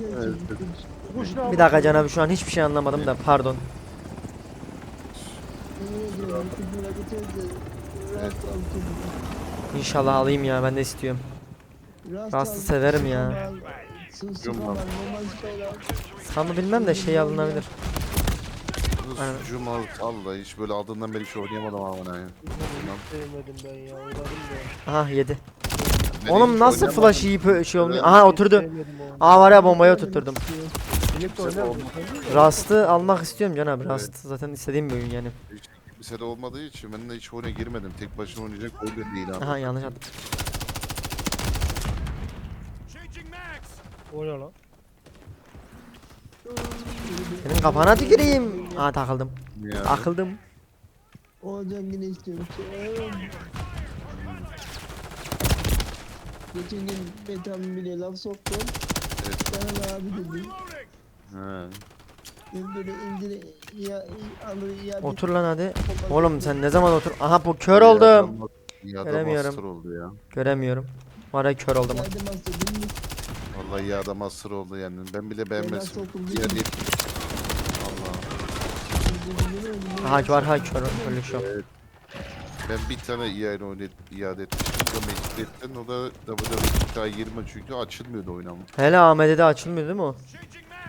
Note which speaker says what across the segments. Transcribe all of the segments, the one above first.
Speaker 1: Evet.
Speaker 2: Bir dakika Can abi şu an hiçbir şey anlamadım da pardon. İnşallah alayım ya ben de istiyorum. Rast'ı severim ya. Sanma bilmem de şey alınabilir. Aynen.
Speaker 1: Sucuğum al, Allah hiç böyle aldığından beri hiç oynayamadım ama ya.
Speaker 3: sevmedim ben ya.
Speaker 2: Aha yedi.
Speaker 1: Ben
Speaker 2: Oğlum
Speaker 1: hiç
Speaker 2: nasıl
Speaker 1: oynamadım.
Speaker 2: flash yiyip şey olmuyor? Aha
Speaker 3: Hiç
Speaker 2: oturdu. Aa var ya
Speaker 3: oynar
Speaker 1: olmaz.
Speaker 3: mısın?
Speaker 2: Rast'ı almak istiyorum Can abi.
Speaker 1: Evet.
Speaker 2: Rast zaten istediğim bir oyun yani.
Speaker 1: Hiç kimse de olmadığı için ben de hiç oyuna girmedim. Tek başına oynayacak oyun değil abi.
Speaker 2: Aha yanlış attım.
Speaker 3: Oyna lan.
Speaker 2: Senin kafana tüküreyim. Aa takıldım.
Speaker 1: Ya.
Speaker 2: Takıldım.
Speaker 4: Olacak yine istiyorum. Geçen gün Metan bile laf soktum.
Speaker 1: Evet.
Speaker 4: Bana da abi dedi. Ben böyle indire ya alır ya
Speaker 2: Otur lan hadi. Oğlum sen ne zaman otur? Aha bu kör oldum.
Speaker 1: Ya da
Speaker 2: Göremiyorum.
Speaker 1: master oldu ya.
Speaker 2: Göremiyorum. Var ya kör oldum.
Speaker 4: İstedim.
Speaker 1: Vallahi ya da master oldu yani. Ben bile Ya
Speaker 4: bilmiyorum.
Speaker 1: değil. Allah.
Speaker 2: Aha var ha kör öyle şu.
Speaker 1: Evet. Ben bir tane iade oynadı, iade etmiştim. O da Meclit'ten o da WWE 20 çünkü açılmıyordu oyun ama.
Speaker 2: Hele AMD'de açılmıyor değil mi o?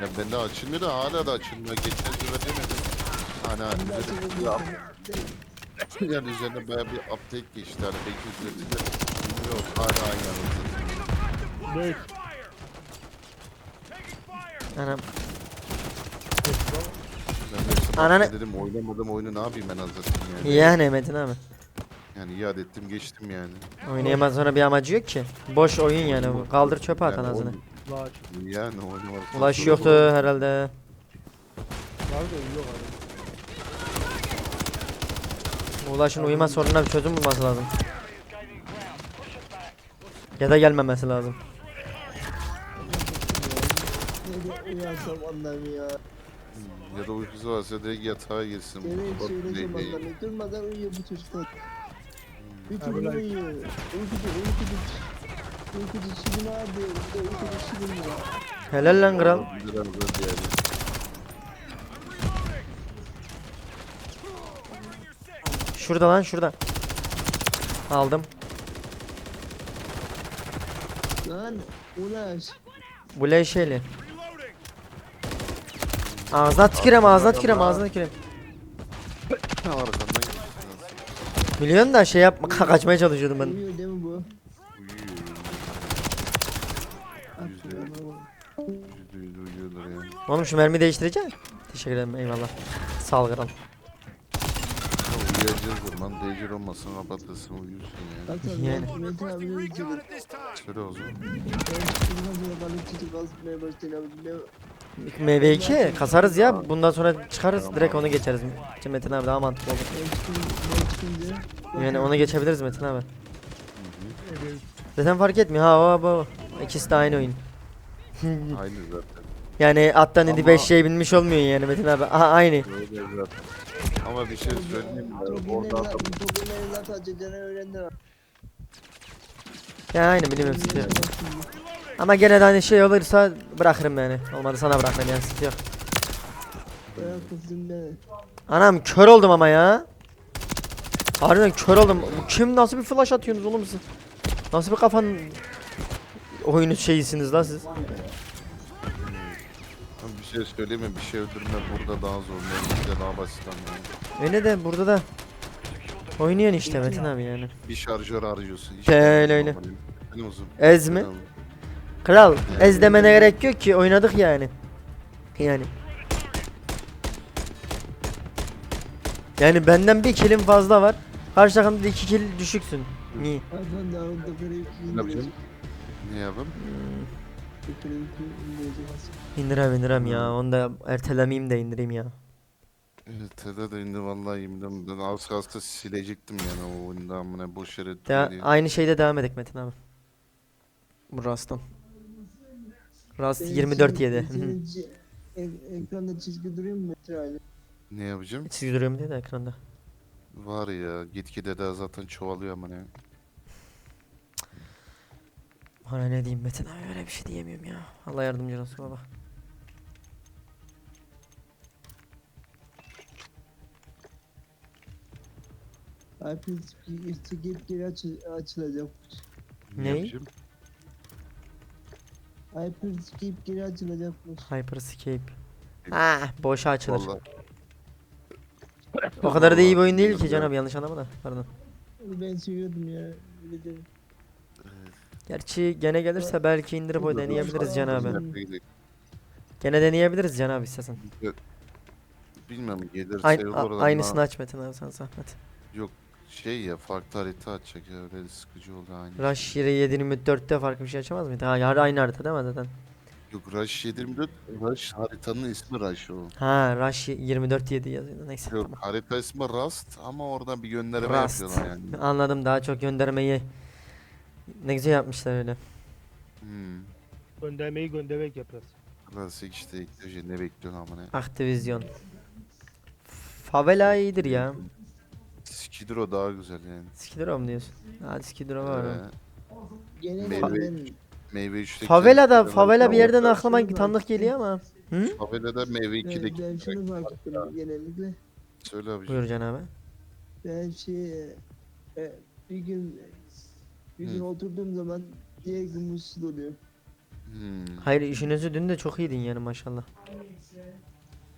Speaker 1: Ya bende açılmıyor da hala da açılmıyor. Geçen sefer demedim. Hani hani üzerine, yani üzerine baya bir update geçti. Hani belki üzerinde bilmiyorum hala aynı anlatıyor.
Speaker 3: Dök.
Speaker 2: Anam.
Speaker 1: Ben de işte
Speaker 2: Ananı-
Speaker 1: dedim oynamadım oyunu ne yapayım ben hazırladım yani.
Speaker 2: Yani Metin abi.
Speaker 1: Yani iade ettim geçtim yani.
Speaker 2: Oynayamaz sonra bir amacı yok ki. Boş oyun yani bu. Kaldır çöpe at
Speaker 1: Yani
Speaker 2: anasını.
Speaker 3: Laç.
Speaker 1: Yani oynamak.
Speaker 2: Ulaş yoktu herhalde.
Speaker 3: Var da yok abi.
Speaker 2: Bu Ulaş'ın uyuma sorununa bir çözüm bulması lazım. Ya da gelmemesi lazım.
Speaker 4: Uyansam Allah'ım ya.
Speaker 1: Ya da uykusu varsa direkt yatağa girsin.
Speaker 4: Evet
Speaker 1: Bak,
Speaker 4: söyleyeceğim
Speaker 1: ne- ne-
Speaker 4: Allah'ım. Durmadan uyuyor bu çocuklar. Uykucu
Speaker 3: Abi lan.
Speaker 4: uyuyor. Uykucu uykucu. Uykucu Şirin abi. Bir de uykucu Şirin ya.
Speaker 2: Helal lan kral.
Speaker 1: Biraz da yani.
Speaker 2: Şurada lan şurada. Aldım.
Speaker 4: Lan ulaş.
Speaker 2: Bu leşeli. Ağzına tükürem ağzına tükürem ağzına tükürem.
Speaker 1: Arkandan gitsin.
Speaker 2: Biliyorsun da şey yapma kaçmaya çalışıyordum ben.
Speaker 4: Uyuyor değil mi bu?
Speaker 1: Uyuyor.
Speaker 4: Aferin oğlum.
Speaker 1: Yüzde yüz uyuyordur yani.
Speaker 2: Oğlum şu mermi değiştireceksin. Teşekkür ederim eyvallah. Sağ ol kral.
Speaker 1: Ya Uyuyacağız zaman değecek olmasın kapatırsın uyuyorsun yani.
Speaker 4: Hasan
Speaker 2: Yani.
Speaker 4: ben Metin abi ne diyecek?
Speaker 1: Söyle o zaman.
Speaker 4: Ben balık başlayalım. Ne?
Speaker 2: MV2 kasarız ya. Bundan sonra çıkarız direkt onu geçeriz. Metin abi daha mantıklı olur. Yani onu geçebiliriz Metin abi.
Speaker 3: Evet.
Speaker 2: Zaten fark etmiyor. Ha o bu. İkisi de aynı oyun.
Speaker 1: Aynı zaten.
Speaker 2: Yani attan indi
Speaker 1: Ama-
Speaker 2: 5 şey binmiş olmuyor yani Metin abi. Aha aynı.
Speaker 1: Öyle zaten. Ama bir şey söyleyeyim mi?
Speaker 2: Ya aynı bilmiyorum sıkıntı yok. Ama gene de hani şey olursa bırakırım yani. Olmadı sana bırakırım yani sıkıntı yok. Anam kör oldum ama ya. Harbiden kör oldum. Bu Kim nasıl bir flash atıyorsunuz oğlum siz? Nasıl bir kafan oyunu şeyisiniz lan siz?
Speaker 1: Bir şey söyleyeyim mi? Bir şey öldürme burada daha zor. Memlekte daha basit ama.
Speaker 2: Öyle de burada da oynuyorsun işte Metin abi yani.
Speaker 1: Bir şarjör arıyorsun. Hiç
Speaker 2: Öyle, öyle.
Speaker 1: Benim uzun.
Speaker 2: Ez mi? Kral ez demene gerek yok ki oynadık yani. Yani. Yani benden bir kilim fazla var. Karşı takımda iki kill düşüksün. Niye?
Speaker 1: Ne yapacağım? Ne yapayım?
Speaker 2: İndirem indirem ya. Onu da ertelemeyeyim de indireyim ya.
Speaker 1: Evet Tede de indi vallahi yeminle ben az kalsın silecektim yani o oyunda amına boş yere
Speaker 2: De aynı şeyde devam edek Metin abi. Bu Rast'tan. Rast
Speaker 4: Senin
Speaker 2: 24
Speaker 4: senin-
Speaker 2: yedi.
Speaker 4: senin çi- ek- Ekranda çizgi duruyor mu Metin abi?
Speaker 1: Ne yapacağım?
Speaker 2: Çizgi duruyor mu diye de ekranda.
Speaker 1: Var ya gitgide de zaten çoğalıyor amına.
Speaker 2: Bana ne diyeyim Metin abi öyle bir şey diyemiyorum ya. Allah yardımcın olsun baba.
Speaker 4: Skip geri açı, açılacak.
Speaker 2: Ne?
Speaker 1: yapacağım?
Speaker 4: Alper skip geri açılacakmış.
Speaker 2: Hyperscape. Ha, boşa açılır.
Speaker 1: Vallahi
Speaker 2: O kadar da iyi bir oyun değil ki canım yanlış anlama da. Pardon.
Speaker 4: Ben seviyordum ya. Öyle de.
Speaker 2: Gerçi gene gelirse belki indirip o deneyebiliriz Can abi. Gene deneyebiliriz Can abi istersen.
Speaker 1: Bilmem gelirse
Speaker 2: Aynı,
Speaker 1: olur
Speaker 2: a-
Speaker 1: ama
Speaker 2: aynısını aç Metin abi sen zahmet.
Speaker 1: Şey ya farklı harita açacak ya öyle sıkıcı oldu aynı.
Speaker 2: Rush 724'te farklı bir şey açamaz mıydı? Ha yarı aynı harita değil mi zaten?
Speaker 1: Yok Rush 724 Rush haritanın ismi Rush o.
Speaker 2: Ha Rush 24 7 yazıyordu neyse
Speaker 1: Yok
Speaker 2: tamam.
Speaker 1: harita ismi Rust ama oradan bir gönderme
Speaker 2: Rust.
Speaker 1: yapıyorlar yani.
Speaker 2: Anladım daha çok göndermeyi ne güzel yapmışlar öyle.
Speaker 1: Hmm.
Speaker 3: Göndermeyi göndermek yaparız.
Speaker 1: Klasik işte ne bekliyorsun amına.
Speaker 2: Activision. Favela iyidir ya.
Speaker 1: Skidro daha güzel yani.
Speaker 2: Skidrow mu diyorsun? Hadi Skidrow var.
Speaker 1: Ee.
Speaker 4: Gene
Speaker 1: Meyve-
Speaker 4: ben
Speaker 1: meyve 3'teki
Speaker 2: Favela'da favela bir
Speaker 1: yerden
Speaker 2: aklıma tanıdık geliyor ama. Hı?
Speaker 1: Favela'da meyve
Speaker 4: ben,
Speaker 1: 2'deki
Speaker 4: ben şunu fark ettim genellikle.
Speaker 1: Söyle abi.
Speaker 2: Buyur Can abi.
Speaker 4: Ben şey e, bir gün bir gün
Speaker 1: Hı.
Speaker 4: oturduğum zaman diğer gün mutsuz oluyor.
Speaker 1: Hmm.
Speaker 2: Hayır işinizi dün de çok iyiydin yani maşallah.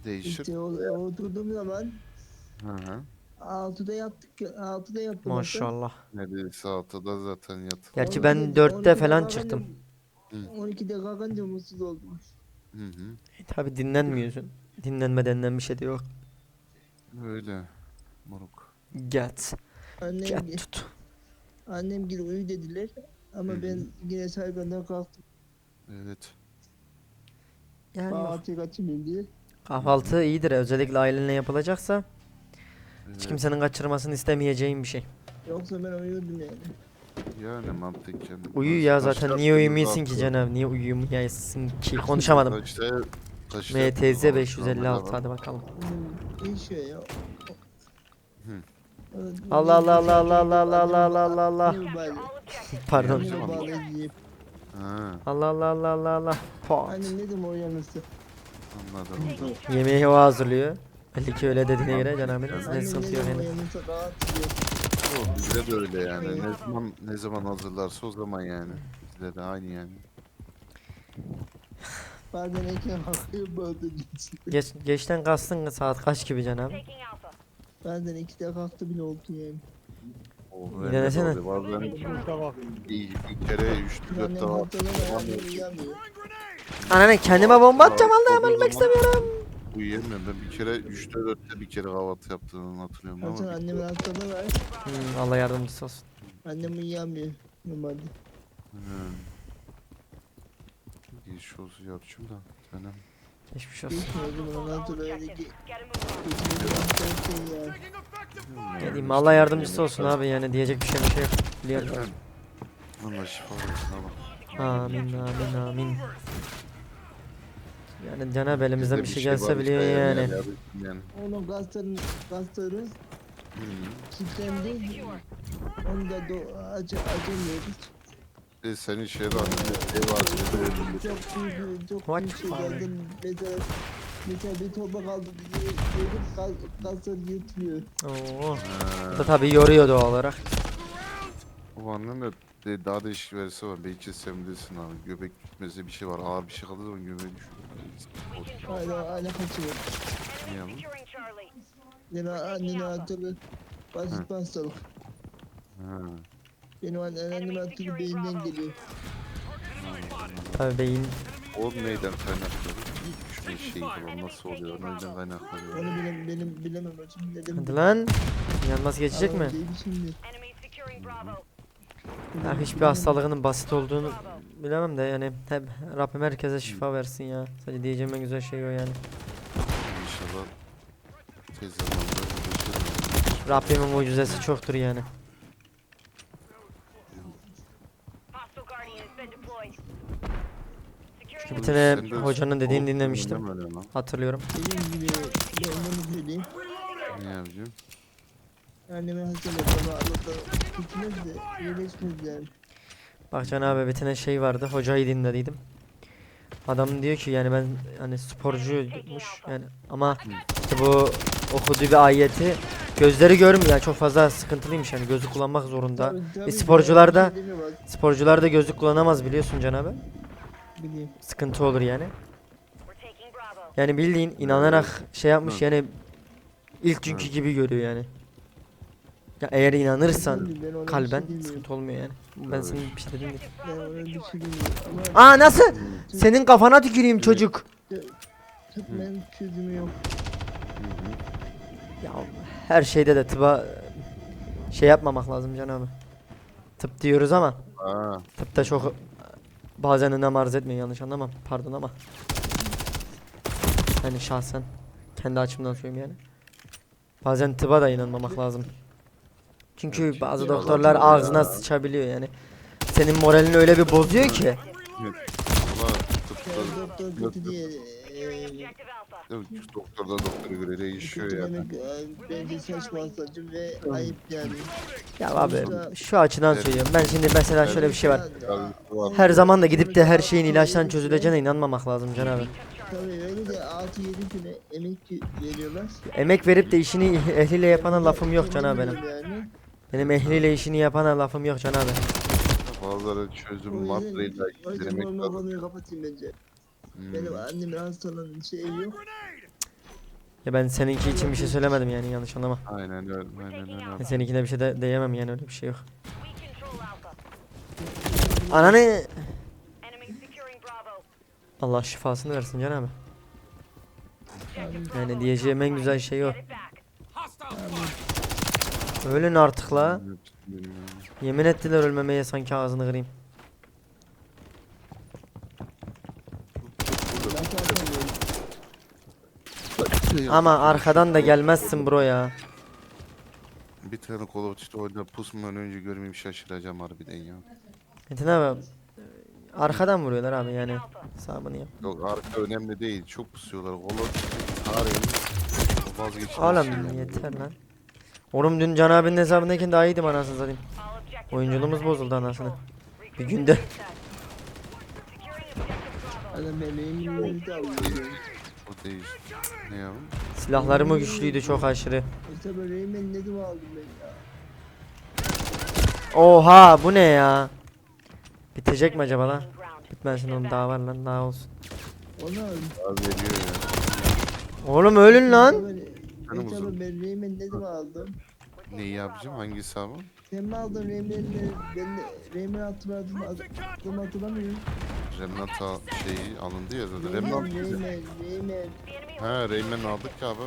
Speaker 1: Değişir.
Speaker 4: İşte o, oturduğum zaman
Speaker 1: Hı hı.
Speaker 4: Altıda yaptık altıda yaptım. hatta.
Speaker 2: Maşallah.
Speaker 1: Neredeyse altıda zaten yat.
Speaker 2: Gerçi ben
Speaker 4: sonra
Speaker 2: 4'te
Speaker 4: 12'de
Speaker 2: falan çıktım.
Speaker 1: Hı.
Speaker 4: 12'de kalkınca mutsuz oldum.
Speaker 1: Hı hı.
Speaker 2: E, tabi dinlenmiyorsun. Dinlenme denilen bir şey de yok.
Speaker 1: Öyle. Moruk.
Speaker 2: Get.
Speaker 4: Annem,
Speaker 2: Get tut.
Speaker 4: annem gibi uyu dediler ama
Speaker 1: Hı
Speaker 4: ben yine sargından kalktım.
Speaker 1: Evet.
Speaker 2: Yani bak,
Speaker 4: Kahvaltıya kaçmayayım diye.
Speaker 2: kahvaltı iyidir özellikle ailenle yapılacaksa. Hiç kimsenin kaçırmasını istemeyeceğim bir şey.
Speaker 4: Yoksa ben uyuyordum yani.
Speaker 1: Yani mantıken.
Speaker 2: Uyu ya zaten niye uyumuyorsun ki Cenab? Niye uyumuyorsun ki? Konuşamadım.
Speaker 1: İşte taşlar-
Speaker 2: MTZ 556 hadi bakalım.
Speaker 4: Hmm, Değişiyor ya.
Speaker 1: Hı.
Speaker 2: Allah Allah Allah Allah Allah Allah Allah Allah Allah Allah. Pardon. Allah Allah Allah Allah Allah. Pot.
Speaker 4: Annem ne dedim o yanlısı.
Speaker 1: anladım.
Speaker 2: Yemeği o hazırlıyor. Ali ki öyle dediğine göre Can abi ne sıkıntı yok
Speaker 4: dedim o
Speaker 2: henüz.
Speaker 4: yanlısı rahat diyor.
Speaker 1: O bizde de öyle yani. Ne zaman ne zaman hazırlarsa o zaman yani. Bizde de aynı yani.
Speaker 4: Bazen erken kalkıyor bazen geç.
Speaker 2: Geç, geçten kastın saat kaç gibi Can abi?
Speaker 4: Bazen ikide kalktı bile oldu yani.
Speaker 1: O
Speaker 2: Bir
Speaker 1: öyle de oluyor. Bazen bir, bir kere üç dört
Speaker 4: Annem
Speaker 1: defa.
Speaker 2: Anne kendime bomba atacağım Allah'ım ölmek istemiyorum.
Speaker 1: Uyuyamıyorum. Ben bir kere 3'te 4'te bir kere kahvaltı yaptığını hatırlıyorum ama.
Speaker 4: Zaten
Speaker 1: bir-
Speaker 4: annemin hastalığı var.
Speaker 2: Hmm, Allah yardımcısı olsun.
Speaker 4: Annem uyuyamıyor. Normalde.
Speaker 1: Hı. Geçmiş olsun yavrucuğum da. Canım.
Speaker 2: Geçmiş olsun.
Speaker 4: Zaman ondan sonra öyle ki. Geçmiyor hastalık ya.
Speaker 2: Ne diyeyim Allah yardımcısı olsun abi yani diyecek bir şey bir şey yok. Biliyorum.
Speaker 1: Allah şifa versin ama.
Speaker 2: Amin amin amin. Yani Can abi elimizden
Speaker 1: Bizde
Speaker 2: bir şey gelse
Speaker 1: işte
Speaker 2: yani.
Speaker 4: gazların, gazları
Speaker 1: Hı.
Speaker 4: kilitlendi. Onu da do acı acımıyoruz.
Speaker 1: E senin şeyde ev ağacı
Speaker 4: Çok büyük, çok
Speaker 2: What?
Speaker 4: büyük şey geldi. Mesela, mesela bir torba kaldı diye gaz, gazlar yırtılıyor.
Speaker 2: Oo. Bu da tabii yoruyor doğal olarak.
Speaker 1: Bu anlamda de, daha değişik verisi var. Belki sen bilirsin abi. Göbek düşmesi bir şey var. Ağır bir şey kaldığı zaman göbeğe düşüyor.
Speaker 4: Hala, hala kaçıyor.
Speaker 1: Niye bu?
Speaker 4: Yani annenin hatırı basit bir hastalık.
Speaker 1: Ha.
Speaker 4: Benim anne- annemin hatırı beyinden geliyor.
Speaker 2: Tabii beyin
Speaker 1: O neyden kaynaklanıyor? Düşme şeyi falan nasıl oluyor? Neyden kaynaklanıyor?
Speaker 4: Onu bilemem, benim bilemem hocam. Dedim.
Speaker 2: Hadi lan. Yanmaz geçecek mi?
Speaker 4: Şimdi.
Speaker 2: Ya hiçbir hastalığının basit olduğunu bilemem de yani hep Rabbim herkese şifa versin ya. Sadece diyeceğim en güzel şey o yani.
Speaker 1: İnşallah tez zamanda görüşürüz.
Speaker 2: Rabbimin mucizesi çoktur yani. Bir
Speaker 1: Bu
Speaker 2: tane hocanın dediğini dinlemiştim. Hatırlıyorum.
Speaker 4: Gibi söyleyeyim.
Speaker 1: Ne yapacağım?
Speaker 4: Annemin hastalığı baba Allah'ta gitmez de iyileşmez yani.
Speaker 2: Bak Can abi bir tane şey vardı. Hocayı dinlediydim. Adam diyor ki yani ben hani sporcuymuş yani ama işte bu okuduğu bir ayeti gözleri görmüyor yani çok fazla sıkıntılıymış yani gözü kullanmak zorunda.
Speaker 4: Tabii, tabii,
Speaker 2: E, sporcular da- Sporcular da gözlük kullanamaz biliyorsun Can abi.
Speaker 4: bileyim.
Speaker 2: Sıkıntı olur yani. Yani bildiğin inanarak şey yapmış yani ilk günkü gibi görüyor yani. Ya eğer inanırsan kalben sıkıntı olmuyor yani. Ben senin bir şey.
Speaker 4: Ama
Speaker 2: Aa nasıl? Senin kafana tüküreyim çocuk.
Speaker 4: ben çözümü yok.
Speaker 2: Ya her şeyde de tıba şey yapmamak lazım Can abi. Tıp diyoruz ama
Speaker 1: Aa,
Speaker 2: tıpta çok bazen önem arz etmiyor yanlış anlamam. Pardon ama. Hani şahsen kendi açımdan söyleyeyim yani. Bazen tıba da inanmamak lazım. Çünkü
Speaker 1: Evet,
Speaker 2: bazı doktorlar ağzına
Speaker 1: ya.
Speaker 2: sıçabiliyor yani. Senin moralini öyle bir bozuyor ki.
Speaker 1: ama tıpta
Speaker 4: doktor kötü diye. eee,
Speaker 1: doktora göre değişiyor yani.
Speaker 4: demek, eee, bence saçma saçım ve ayıp yani.
Speaker 2: Ya abi şu açıdan söylüyorum. Ben şimdi mesela şöyle bir şey var. Her zaman da gidip de her şeyin ilaçtan çözüleceğine inanmamak lazım Can abi.
Speaker 4: Tabii öyle de 6-7 güne emek veriyorlar.
Speaker 2: Emek verip de işini ehliyle yapana lafım yok Can abi benim.
Speaker 4: Yani.
Speaker 2: Benim ehliyle işini yapana lafım yok Can abi.
Speaker 1: Bazıları çözüm
Speaker 4: ben o
Speaker 1: lazım.
Speaker 4: konuyu kapatayım bence.
Speaker 1: Hmm.
Speaker 4: Benim annemin hastalanın şeyi yok.
Speaker 2: Ya ben seninki için bir şey söylemedim yani yanlış anlama.
Speaker 1: Aynen öyle. Aynen öyle.
Speaker 2: Ben seninkine bir şey de diyemem yani öyle bir şey yok. Ananı Allah şifasını versin Can abi. Yani diyeceğim en güzel şey o. Ölün artık la.
Speaker 1: Bilmiyorum.
Speaker 2: Yemin ettiler ölmemeye sanki ağzını kırayım. Ama arkadan da gelmezsin bro ya.
Speaker 1: Bir tane Call of Duty oyunda pusmadan önce görmeyeyim şaşıracağım harbiden ya.
Speaker 2: Metin abi arkadan vuruyorlar abi yani hesabını yap.
Speaker 1: Yok arka önemli değil. Çok pusuyorlar. Call of Duty tarihin vazgeçilmez
Speaker 2: Oğlum yeter lan. Oğlum dün Can abinin hesabındayken daha iyiydim anasını satayım. Oyunculuğumuz bozuldu anasını. Bir günde.
Speaker 4: Adam.
Speaker 1: O değil. Ne ya?
Speaker 2: Silahlarımı güçlüydü çok aşırı.
Speaker 4: İşte böyle Reymen ne zaman aldım ben ya?
Speaker 2: Oha bu ne ya? Bitecek mi acaba lan? Bitmesin oğlum daha var lan daha olsun.
Speaker 4: Onu aldım.
Speaker 1: Abi veriyor ya.
Speaker 2: Oğlum ölün lan.
Speaker 1: Canım
Speaker 4: İşte
Speaker 1: uzun.
Speaker 4: ben Reymen ne zaman aldım?
Speaker 1: Neyi yapacağım? Hangisi abi?
Speaker 4: Sen mi aldın Reymen'i? Ben de Reymen hatırladım. Adım hatırlamıyorum.
Speaker 1: Remnant al- şeyi alındı ya zaten.
Speaker 4: Reymen,
Speaker 1: Remnant
Speaker 4: Reymen, Reymen.
Speaker 1: Ha Rayman aldık ya abi.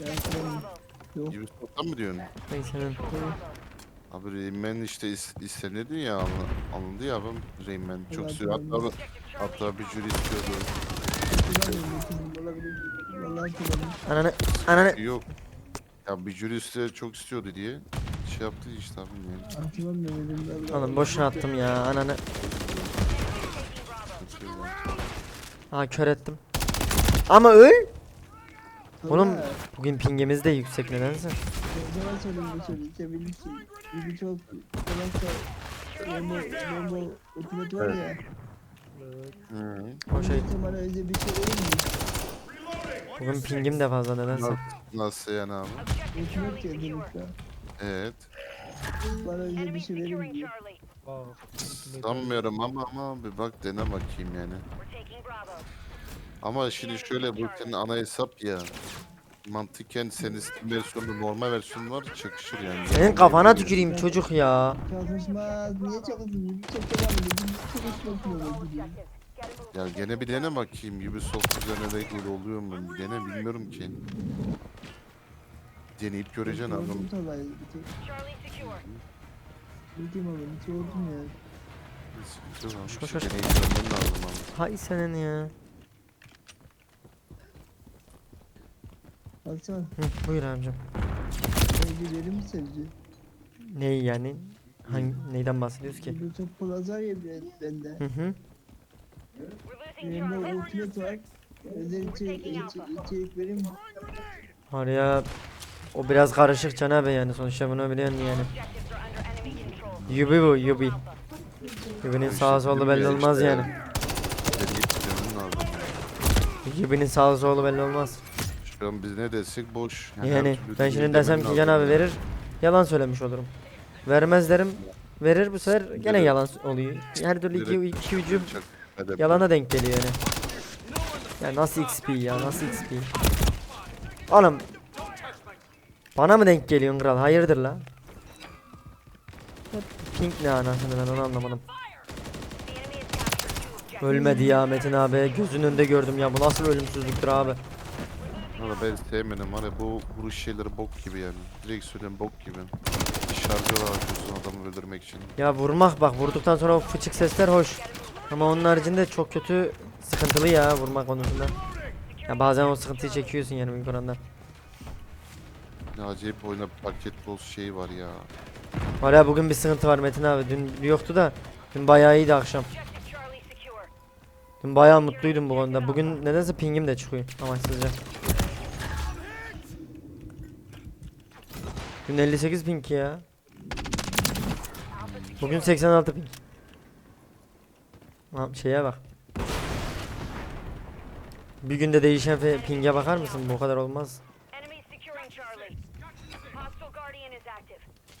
Speaker 4: Ben hatırlamıyorum. Yok.
Speaker 1: Ubisoft'tan mı diyorsun?
Speaker 2: Senin.
Speaker 1: Abi Rayman işte is istenildi ya alın- alındı ya abi Rayman. Çok
Speaker 4: Evet,
Speaker 1: sürü hatta, hatta bir jüri istiyordu.
Speaker 4: Hatırlamıyorum. Olabilir. Vallahi hatırlamıyorum.
Speaker 2: Ananı ananı.
Speaker 1: Yok. Ya bir jüri çok istiyordu diye şey yaptı işte abi. Yani.
Speaker 4: Hatırlamıyorum. vallahi.
Speaker 2: Oğlum boşuna attım ya ananı. Ha kör ettim. Ama öl. Oğlum
Speaker 4: Sonra-
Speaker 2: bugün pingimiz de yüksek nedense.
Speaker 4: Ne zaman söyleyeyim bu sözü? Sen bilirsin. Biri çok kolay Rembo, Rembo ultimate var ya.
Speaker 1: Hı.
Speaker 2: O şey
Speaker 4: Sen bana öyle bir şey verir mi?
Speaker 2: Bugün pingim de fazla nedense.
Speaker 1: Nasıl, yani abi?
Speaker 4: Ultimate ya sonuçta.
Speaker 1: Evet.
Speaker 4: Bana öyle bir şey verir mi?
Speaker 3: Aa,
Speaker 1: Sanmıyorum ama ama bir bak dene bakayım yani. Ama şimdi şöyle bu senin ana hesap ya. Mantıken senin Steam versiyonu normal versiyonu var çakışır yani.
Speaker 2: Senin kafana tüküreyim çocuk ya.
Speaker 4: Çalışmaz. Niye çalışmıyor? Çok devam ediyor. Çalışmasın
Speaker 1: Ya gene bir dene bakayım Ubisoft üzerine de oluyor mu? Bir dene bilmiyorum ki. Deneyip göreceksin abi.
Speaker 4: Gördüm tabayı. Bildiğim hiç oldum ya.
Speaker 1: Abi.
Speaker 2: Koş,
Speaker 1: İşte
Speaker 2: koş, koş.
Speaker 1: deneyip görmen lazım abi.
Speaker 2: Hay senin ya.
Speaker 4: Hasan,
Speaker 2: Hı, buyur abicim.
Speaker 4: bence verir mi sence?
Speaker 2: Neyi yani? Hangi neyden bahsediyoruz ki?
Speaker 4: Bu çok plaza ya ben- bende.
Speaker 2: Hı hı.
Speaker 4: Benim de ultimate var. Özel içerik, içerik, içerik verir mi?
Speaker 2: Oraya o biraz karışık Can abi yani sonuçta bunu biliyorsun yani. Yubi bu yubi.
Speaker 1: İşte
Speaker 2: sağa solu
Speaker 1: dedim
Speaker 2: belli olmaz yani. Gibinin sağa solu belli olmaz.
Speaker 1: Şu an biz ne desek boş.
Speaker 2: Yani ben şimdi desem ki Can
Speaker 1: lazım
Speaker 2: abi
Speaker 1: ya.
Speaker 2: verir. Yalan söylemiş olurum. Vermez derim. Verir bu sefer gene yalan oluyor. Her türlü iki, iki ucu
Speaker 1: Çak- Hadi
Speaker 2: Yalana denk geliyor yani. Ya nasıl XP ya nasıl XP? Oğlum bana mı denk geliyorsun kral? Hayırdır la? Pink ne anasını ben onu anlamadım. Ölmedi ya Metin abi. Gözünün önünde gördüm ya. Bu nasıl ölümsüzlüktür abi?
Speaker 1: Valla ben sevmedim var ya bu vuruş şeyleri bok gibi yani. Direkt söyleyeyim bok gibi. Şarjör harcıyorsun adamı öldürmek için.
Speaker 2: Ya vurmak bak vurduktan sonra o fıçık sesler hoş. Ama onun haricinde çok kötü sıkıntılı ya vurmak konusunda. Ya bazen o sıkıntıyı çekiyorsun yani büyük oranda.
Speaker 1: Ne acayip oyuna paket boss şey var ya.
Speaker 2: Var ya bugün bir sıkıntı var Metin abi. Dün yoktu da. Dün bayağı iyiydi akşam. Dün bayağı mutluydum bu konuda. Bugün nedense pingim de çıkıyor amaçsızca. Dün 58 ping ya. Bugün 86 ping. Ha, şeye bak. Bir günde değişen ping'e bakar mısın? Bu kadar olmaz.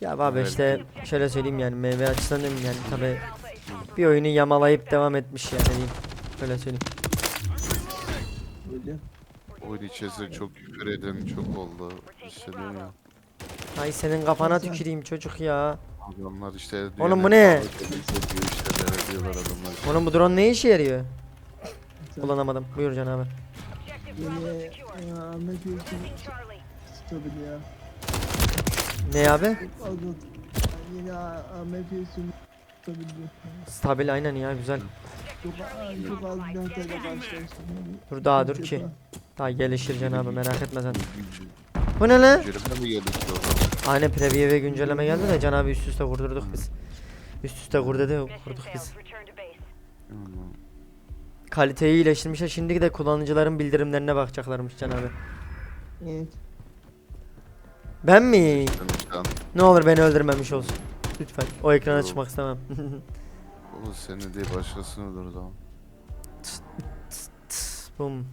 Speaker 2: Ya abi
Speaker 1: Evet.
Speaker 2: işte şöyle söyleyeyim yani meyve açısından değil mi yani tabi bir oyunu yamalayıp devam etmiş yani diyeyim. Öyle söyleyeyim.
Speaker 1: Oyun içerisinde çok küfür eden çok oldu. Hissediyorum ya.
Speaker 2: Ay senin kafana tüküreyim çocuk ya.
Speaker 1: Adamlar işte
Speaker 2: Oğlum bu ne?
Speaker 1: Diyorlar adamlar.
Speaker 2: Onun bu drone ne işe yarıyor? Kullanamadım. Buyur Can abi.
Speaker 4: Yine ya, Ahmet Yurt'un stabil ya.
Speaker 2: Ne abi?
Speaker 4: Çok fazla. Yine Ahmet Yurt'un stabil
Speaker 2: aynen ya güzel.
Speaker 4: Çok, çok az bir hatayla karşılaştım.
Speaker 2: Dur daha dur ki. Daha gelişir Can abi merak etme sen. Bu ne lan?
Speaker 1: Mi geldi oradan?
Speaker 2: Aynen preview ve güncelleme geldi de Can abi üst üste kurdurduk biz. Üst üste kur dedi kurduk biz. Kaliteyi iyileştirmişler. Şimdi de kullanıcıların bildirimlerine bakacaklarmış Can abi.
Speaker 4: Evet.
Speaker 2: Ben mi? Ne olur beni öldürmemiş olsun. Lütfen. O ekrana
Speaker 1: Yok.
Speaker 2: çıkmak istemem.
Speaker 1: Oğlum seni değil başkasını öldürdü ama.
Speaker 2: Bum.